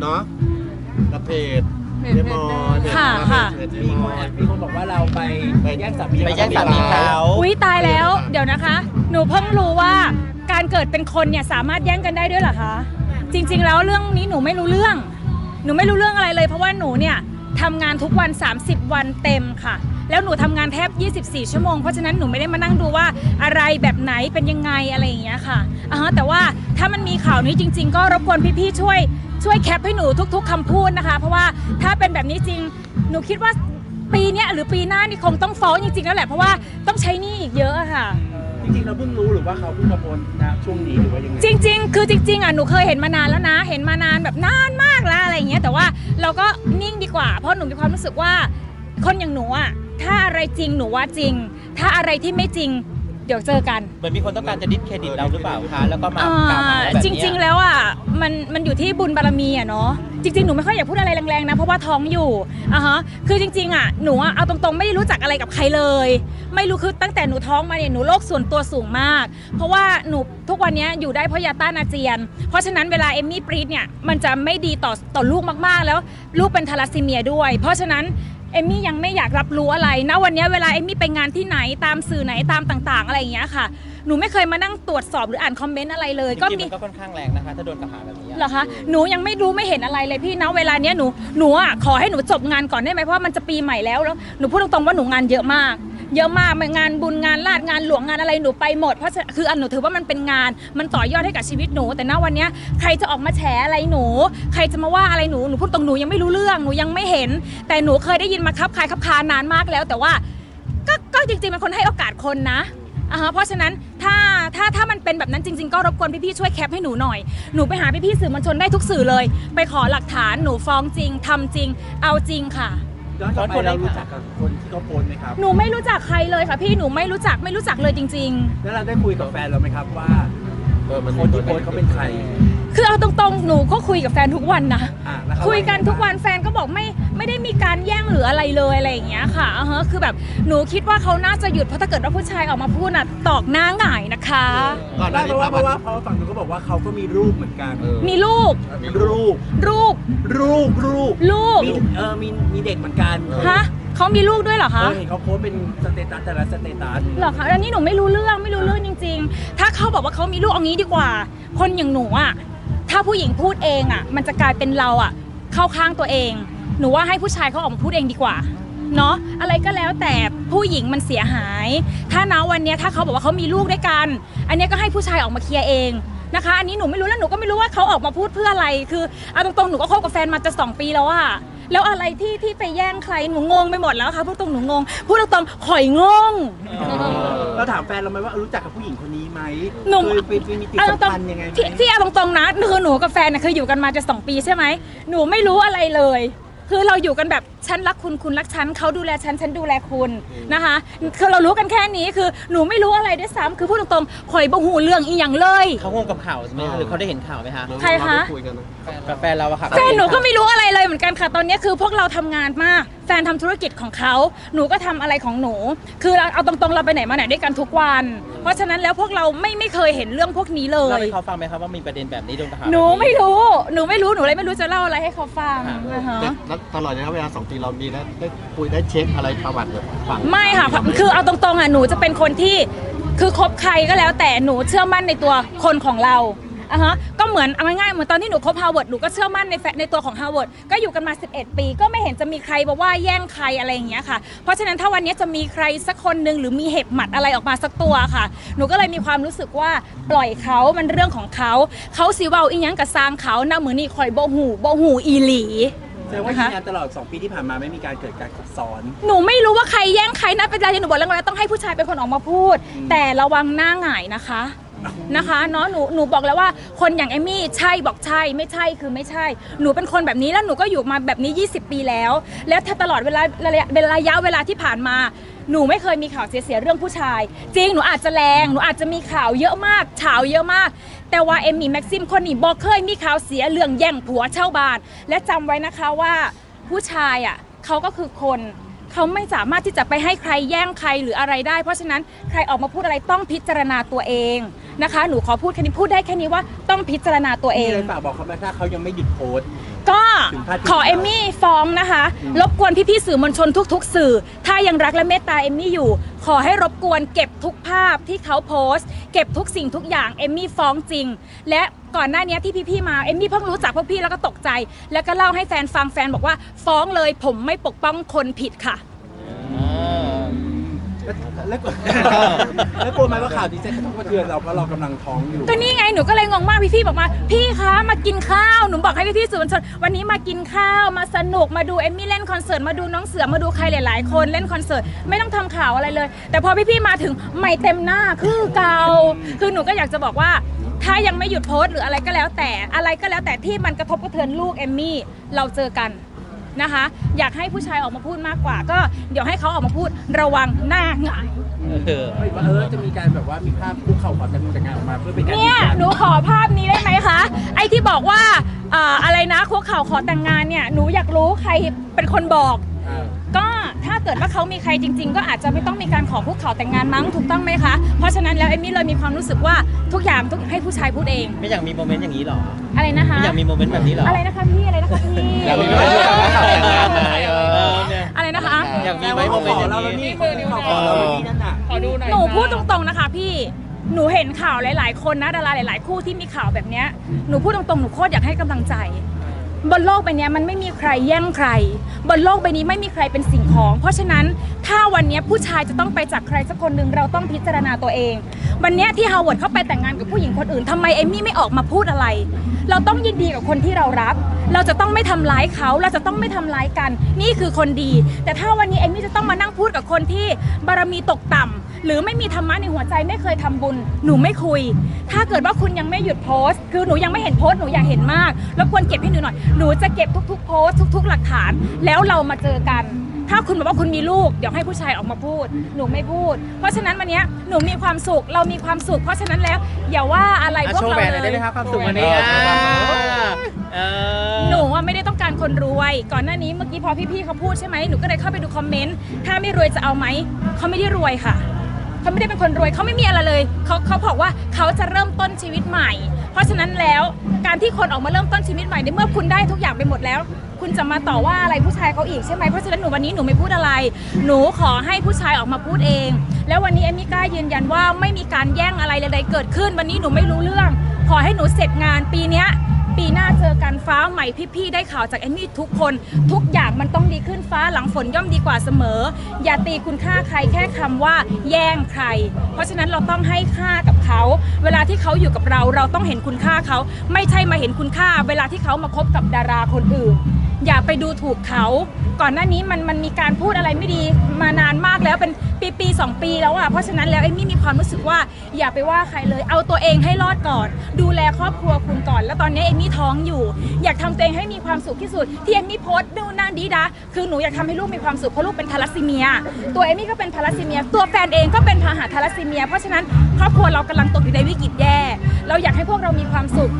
เนาะกับเพจเพจเจมอค่ะค่ะ เพจเจมีมคอนมีคนบอกว่าเราไปไปแย่งสามีไปแย่งสามีเขา อุ๊ยตายแล้ว เดี๋ยวนะคะ หนูเพิ่งรู้ว่าการเกิดเป็นคนเนี่ยสามารถแย่งกันได้ด้วยเหรอคะ จริง ๆ แล้วเรื่องนี้หนูไม่รู้เรื่อง หนูไม่รู้เรื่องอะไรเลย เพราะว่าหนูเนี่ยทำงานทุกวัน 30 วันเต็มค่ะ แล้วหนูทำงานแทบ 24 ชั่วโมง เพราะฉะนั้นหนูไม่ได้มานั่งดูว่าอะไรแบบไหนเป็นยังไงอะไรอย่างเงี้ยค่ะอ่าฮะแต่ว่าถ้ามันมีข่าวนี้จริง ๆ ก็รบกวนพี่ๆช่วย ช่วยแคปให้หนูทุก ๆคำพูดนะคะ เพราะว่าถ้าเป็นแบบนี้จริง หนูคิดว่าปีเนี้ยหรือปีหน้านี่คงต้องฟ้องจริงๆแล้วแหละเพราะว่าต้องใช้หนี้อีกเยอะอะค่ะ จริงๆเราเพิ่งรู้หรือว่าเขาเพิ่งมาโพสต์นะช่วงนี้หรือว่ายังไงจริง ๆ คือจริงๆอะหนูเคยเห็นมานานแล้วนะ เห็นมานานแบบนานมากแล้วอะไรอย่างเงี้ยแต่ว่าเราก็นิ่งดีกว่า เพราะหนูมีความรู้สึกว่า คนอย่างหนูอะถ้าอะไรจริงหนูว่าจริง ถ้าอะไรที่ไม่จริงเดี๋ยวเจอกันเหมือนมีคนต้องการจะดิสเครดิตเราหรือเปล่าคะแล้วก็มาอ่กล่าวหาาเราแบบจเนี้ยริง ๆ แล้วอะมันมันอยู่ที่บุญบารมีอะเนาะจริงๆ หนูไม่ค่อยอยากพูดอะไรแรงๆนะเพราะว่าท้องอยู่อะฮะคือจริงๆอะหนูอะเอาตรงๆไม่ได้รู้จักอะไรกับใครเลย ไม่รู้คือตั้งแต่หนูท้องมาเนี่ยหนูโรคส่วนตัวสูงมาก เพราะว่าหนูทุกวันเนี้ยอยู่ได้เพราะยาต้านอาเจียน เพราะฉะนั้นเวลาเอมมี่ปรีดเนี่ยมันจะไม่ดีต่อต่อลูกมากๆแล้ว ลูกเป็นทาลัสซีเมียด้วย เพราะฉะนั้น เอมมี่ยังไม่อยากรับรู้อะไรนะวันเนี้ยเวลาเอมมี่ไปงานที่ไหนตามสื่อไหนตามต่างๆ อะไรอย่างเงี้ยค่ะ หนูไม่เคยมานั่งตรวจสอบหรืออ่านคอมเมนต์อะไรเลยจก็ริงๆมีมันก็ค่อนข้างแรงนะคะถ้าโดนกล่าวหาแบบนี้อะเหรอคะหนูยังไม่รู้ไม่เห็นอะไรเลยพี่นะเวลาเนี้ยหนูหนูอะขอให้หนูจบงานก่อนได้ไหมเพราะว่ามันจะปีใหม่แล้วแล้วหนูพูดตรงๆว่าหนูงานเยอะมาก เยอะมากงานบุญงานลาดงานหลวงงานอะไรหนูไปหมดเพราะคืออันหนูถือว่ามันเป็นงาน มันต่อยอดให้กับชีวิตหนู แต่ณวันนี้ใครจะออกมาแฉอะไรหนู ใครจะมาว่าอะไรหนูหนูพูดตรงหนูยังไม่รู้เรื่องหนูยังไม่เห็น แต่หนูเคยได้ยินมาคับคายคับคานานมากแล้ว แต่ว่าก็ก็จริงๆมันคนให้โอกาสคนนะอ่าเพราะฉะนั้นถ้าถ้าถ้ามันเป็นแบบนั้นจริง ๆ ก็รบกวนพี่ๆช่วยแคปให้หนูหน่อย หนูไปหาพี่ๆสื่อมวลชนได้ทุกสื่อเลย ไปขอหลักฐานหนูฟ้องจริงทำจริง เอาจริงค่ะ ย้อนกลับไปเรารู้จักกับคนที่เขาโพสต์ไหมครับ หนูไม่รู้จักใครเลยค่ะพี่หนูไม่รู้จักไม่รู้จักเลยจริงแล้วเราได้คุยกับแฟนเราไหมครับว่าเออมันคนที่โพสต์เขาเป็นใครๆคือเอาตรงๆ หนูก็คุยกับแฟนทุกวันนะ อะแล้วเขาคุยกันทุกวันแฟนก็บอกไม่ ไม่ได้มีการแย่งหรืออะไรเลยอะไรอย่างเงี้ยค่ะอ่าฮะคือแบบหนูคิดว่าเขาน่าจะหยุดเพราะถ้าเกิดว่าผู้ชายออกมาพูดน่ะตอกหน้าหงายนะคะ ก่อนหได้น้าเพนี้ราะว่าประเพมาราะณว่าเพราะฝั่งนู้นก็บอกว่าเขาก็มีรูปเหมือนกันเออมีลูกมีรูปรูปรูปรูปลูกมีเออมีมีเด็กเหมือนกันฮะเขามีลูกด้วยเหรอเอคะ อเห็นเขาโพสต์เป็นสเตตัสแต่ละสเตตัสเหรอคะอันนี้หนูไม่รู้เรื่องไม่รู้เรื่องจริง ๆ ถ้าเขาบอกว่าเขามีลูกเอางี้ดีกว่า คนอย่างหนูอะ ถ้าผู้หญิงพูดเองอะ มันจะกลายเป็นเราอะ เข้าข้างตัวเอง หนูว่าให้ผู้ชายเขาออกมาพูดเองดีกว่าเนาะอะไรก็แล้วแต่ผู้หญิงมันเสียหาย ถ้านะวันเนี้ยถ้าเขาบอกว่าเขามีลูกด้วยกัน อันเนี้ยก็ให้ผู้ชายออกมาเคลียร์เองนะคะ อันนี้หนูไม่รู้แล้วหนูก็ไม่รู้ว่าเขาออกมาพูดเพื่ออะไร คือเอาตรงๆหนูก็คบกับแฟนมาจะสองปีแล้วอะแล้วอะไรที่ที่ไปแย่งใครหนูงงไปหมดแล้วค่ะพูดตรงหนูงงพูดตรงๆข่อยงง เราถามแฟนเราไหมว่าเออรู้จักกับผู้หญิงคนนี้ไหมหนุ่ม เคยไปไปมีติดเอาสัมตรงพันธ์ยังไงไหม ๆที่ที่เอาตรงๆนะคือหนูกับแฟนน่ะคืออยู่กันมาจะสองปีใช่ไหมหนูไม่รู้อะไรเลย คือเราอยู่กันแบบฉันรักคุณคุณรักฉันเขาดูแลฉันฉันดูแลคุณนะคะคือเรารู้กันแค่นี้คือหนูไม่รู้อะไรด้วยซ้ำคือพูดตรงๆข่อยบ่หูเรื่องอีหยังเลย เขางงกับข่าวใช่ไหมคะหรือเขาได้เห็นข่าวไหมคะใครคะเาได้คุยกันนะกับแฟนเราอะค่ะแฟนหนูก็ไม่รู้อะไรเลยเหมือนกันค่ะ ตอนนี้คือพวกเราทำงานมาก แฟนทำธุรกิจของเขา หนูก็ทำอะไรของหนู คือเราเอาตรงๆเราไปไหนมาไหนด้วยกันทุกวัน เพราะฉะนั้นแล้วพวกเราไม่ไม่เคยเห็นเรื่องพวกนี้เลเล่าย ให้เขาฟังไหมครับว่ามีประเด็นแบบนี้โดนกล่าวหาหนูแบบไม่รู้ หนูไม่รู้ หนูเลยไม่รู้จะเล่าอะไรให้เขาฟังค่ะนะคะ แต่แล้วตลอดระยะเวลาสองปีเรามีได้ได้คุยได้เช็คอะไรประวัติแบบฝั่งไม่ค่ะ คือเอาตรงๆอะหนูจะเป็นคนที่คือคบใครก็แล้ว แต่หนูเชื่อมั่นในตัวคนของเราอะฮะก็เหมือนเอาง่ายๆเหมือนตอนที่หนูคบฮาวเวิร์ดหนูก็เชื่อมั่นในแฟนในตัวของฮาวเวิร์ดก็อยู่กันมา 11 ปี ก็ไม่เห็นจะมีใครบอกว่าแย่งใครอะไรอย่างเงี้ยค่ะ เพราะฉะนั้นถ้าวันนี้จะมีใครสักคนหนึ่งหรือมีเห็บหมัดอะไรออกมาสักตัวค่ะ หนูก็เลยมีความรู้สึกว่าปล่อยเขามันเรื่องของเขาเขาสิเว้าอีหยังกับซางเขานะเหมือนนี่คอยโบหูโบหูอีหลี แสดงว่านะคะยืนยันตลอด 2 ปีที่ผ่านมาไม่มีการเกิดการซับซ้อน หนูไม่รู้ว่าใครแย่งใครนะเป็นไรที่หนูบอกแล้วไงว่าต้องให้ผู้ชายเป็นคนออกมาพูด แต่ระวังหน้าหงายนะคะนะคะเนาะหนูหนูบอกแล้วว่าคนอย่างเอมมี่ ใช่บอกใช่ไม่ใช่คือไม่ใช่ หนูเป็นคนแบบนี้แล้วหนูก็อยู่มาแบบนี้ 20 ปีแล้ว แล้วถ้าตลอดเวลาระยะเป็นระยะเวลาที่ผ่านมา หนูไม่เคยมีข่าวเสียๆเรื่องผู้ชาย จริงหนูอาจจะแรงหนูอาจจะมีข่าวเยอะมากฉาวเยอะมาก แต่ว่าเอมมี่แม็กซิมคนนี้บอกเคยมีข่าวเสียเรื่องแย่งผัวเช่าบ้าน และจำไว้นะคะว่าผู้ชายอะเขาก็คือคนเขาไม่สามารถที่จะไปให้ใครแย่งใครหรืออะไรได้ เพราะฉะนั้นใครออกมาพูดอะไรต้องพิจารณาตัวเองนะคะ หนูขอพูดแค่นี้พูดได้แค่นี้ว่าต้องพิจารณาตัวเอมีง อะไรฝากบอกเขาไหมถ้าเขายังไม่หยุดโพสต์ ก็ถึงพาดพิงขอเอมมี่ฟ้องนะคะ รบกวนพี่ๆสื่อมวลชนทุก ๆ สื่อถ้า ยังรักและเมตตาเอมมี่อยู่ ขอให้รบกวนเก็บทุกภาพที่เขาโพสต์ เก็บทุกสิ่งทุกอย่างเอมมี่ฟ้องจริง และก่อนหน้านี้ที่พี่ๆมาเอมมี่เพิ่งรู้จักพวกพี่แล้วก็ตกใจ แล้วก็เล่าให้แฟนฟังแฟนบอกว่าฟ้องเลยผมไม่ปกป้องคนผิดค่ะ แล้วกลัวแล้วกลัวไหมว่าข่าวนี้จะกระทบกระเทือนเราเพราะเรากำลังท้องอยู่ ก็นี่ไงหนูก็เลยงงมากพี่ๆบอกมา พี่คะมากินข้าวหนูบอกให้พี่ๆสื่อมวลชนวันนี้มากินข้าวมาสนุกมาดูเอมมี่เล่นคอนเสิร์ตมาดูน้องเสือมาดูใครหลาย ๆ คนเล่นคอนเสิร์ตไม่ต้องทำข่าวอะไรเลย แต่พอพี่ๆมาถึงไม่เต็มหน้าคือเกาคือหนูก็อยากจะบอกว่า ถ้ายังไม่หยุดโพสต์หรืออะไรก็แล้วแต่อะไรก็แล้วแต่ที่มันกระทบกระเทือนลูกเอมมี่เราเจอกัน นะคะ อยากให้ผู้ชายออกมาพูดมากกว่า ก็เดี๋ยวให้เขาออกมาพูดระวังหน้าหงายเออไม่ว่าเออจะมีการแบบว่ามีภาพคุกเข่าขอแต่งงานแต่งงานออกมาเพื่อเป็นการเนี่ยยืนยันหนูขอภาพนี้ได้ไหมคะไอ้ที่บอกว่าเอ่ออะไรนะคุกเข่าขอแต่งงานเนี่ยหนูอยากรู้ใครเป็นคนบอกอ่าก็ ถ้าเกิดว่าเขามีใครจริง ๆ ก็อาจจะไม่ต้องมีการขอคุกเข่าแต่งงานมั้งถูกต้องไหมคะ เพราะฉะนั้นแล้วเอมมี่เลยมีความรู้สึกว่าทุกอย่างทุกให้ผู้ชายพูดเอง ไม่อยากมีโมเมนต์อย่างนี้หรอ อะไรนะคะ ไม่อยากมีโมเมนต์แบบนี้หรอ อะไรนะคะพี่ อะไรนะคะพี่ อยากมีโมเมนต์แบบว่าแต่งงานไหมเออเนี่ยอะไรนะคะ อยากมีไหมโมเมนต์อย่างนี้เขาขอเราแล้วนี่นั่นน่ะหนูพูดตรงๆนะคะพี่หนูเห็นข่าวหลาย ๆ คนนะดาราหลาย ๆ คู่ที่มีข่าวแบบเนี้ยหนูพูดตรงๆ หนูโคตรอยากให้กำลังใจ บนโลกใบนี้มันไม่มีใครแย่งใคร บนโลกใบนี้ไม่มีใครเป็นสิ่งของ เพราะฉะนั้นถ้าวันนี้ผู้ชายจะต้องไปจากใครสักคนหนึ่งเราต้องพิจารณาตัวเอง วันนี้ที่ฮาวเวิร์ดเข้าไปแต่งงานกับผู้หญิงคนอื่นทำไมเอมี่ไม่ออกมาพูดอะไร เราต้องยินดีกับคนที่เรารัก เราจะต้องไม่ทำร้ายเขาเราจะต้องไม่ทำร้ายกัน นี่คือคนดี แต่ถ้าวันนี้เอมมี่จะต้องมานั่งพูดกับคนที่บารมีตกต่ำ หรือไม่มีธรรมะในหัวใจไม่เคยทำบุญ หนูไม่คุย ถ้าเกิดว่าคุณยังไม่หยุดโพสต์ คือหนูยังไม่เห็นโพสต์หนูอยากเห็นมากแล้วควรเก็บให้หนูหน่อยหนูจะเก็บทุก ๆ โพสต์ทุก ๆ หลักฐาน แล้วเรามาเจอกัน ถ้าคุณบอกว่าคุณมีลูกเดี๋ยวให้ผู้ชายออกมาพูด หนูไม่พูด เพราะฉะนั้นวันเนี้ยหนูมีความสุขเรามีความสุข เพราะฉะนั้นแล้วอย่าว่าอะไรอะพวกโชว์เราแหวนหเลน่อยได้ยไหมครับความสุขวันนี้อะเออหนูว่าไม่ได้ต้องการคนรวย ก่อนหน้านี้เมื่อกี้พอพี่ๆเขาพูดใช่ไหมหนูก็เลยเข้าไปดูคอมเมนต์ถ้าไม่รวยจะเอาไหมเขาไม่ได้รวยค่ะ เขาไม่ได้เป็นคนรวยเขาไม่มีอะไรเลยเขาเขาบอกว่าเขาจะเริ่มต้นชีวิตใหม่ เพราะฉะนั้นแล้วการที่คนออกมาเริ่มต้นชีวิตใหม่ในเมื่อคุณได้ทุกอย่างไปหมดแล้ว คุณจะมาต่อว่าอะไรผู้ชายเขาอีกใช่ไหมเพราะฉะนั้นหนูวันนี้หนูไม่พูดอะไร หนูขอให้ผู้ชายออกมาพูดเอง แล้ววันนี้เอมมี่กล้ายืนยันว่าไม่มีการแย่งอะไรใดๆเกิดขึ้น วันนี้หนูไม่รู้เรื่อง ขอให้หนูเสร็จงานปีเนี้ย ปีหน้าเจอกันฟ้าใหม่พี่ๆได้ข่าวจากเอมมี่ทุกคน ทุกอย่างมันต้องดีขึ้นฟ้าหลังฝนย่อมดีกว่าเสมอ อย่าตีคุณค่าใครแค่คำว่า แย่งใคร เพราะฉะนั้นเราต้องให้ค่ากับเขา เวลาที่เขาอยู่กับเราเราต้องเห็นคุณค่าเขา ไม่ใช่มาเห็นคุณค่า เวลาที่เขามาคบกับดาราคนอื่น อย่าไปดูถูกเขา ก่อนหน้านี้มันมันมีการพูดอะไรไม่ดีมานานมากแล้วเป็นปีปีสองปีแล้วอะเพราะฉะนั้นแล้วเอมมี่มีความรู้สึกว่าอย่าไปว่าใครเลย เอาตัวเองให้รอดก่อน ดูแลครอบครัวคุณก่อน แล้วตอนนี้เอมมี่ท้องอยู่ อยากทำตัวเองให้มีความสุขที่สุดที่เอมมี่โพสต์ดูนนั่นดีดาคือหนูอยากทำให้ลูกมีความสุขเพราะลูกเป็นทาลัสซีเมีย ตัวเอมมี่ก็เป็นทาลัสซีเมีย ตัวแฟนเองก็เป็นพาหะทาลัสซีเมีย เพราะฉะนั้นครอบครัวเรากำลังตกอยู่ในวิกฤตแย่ เราอยากให้พวกเรามีความสุข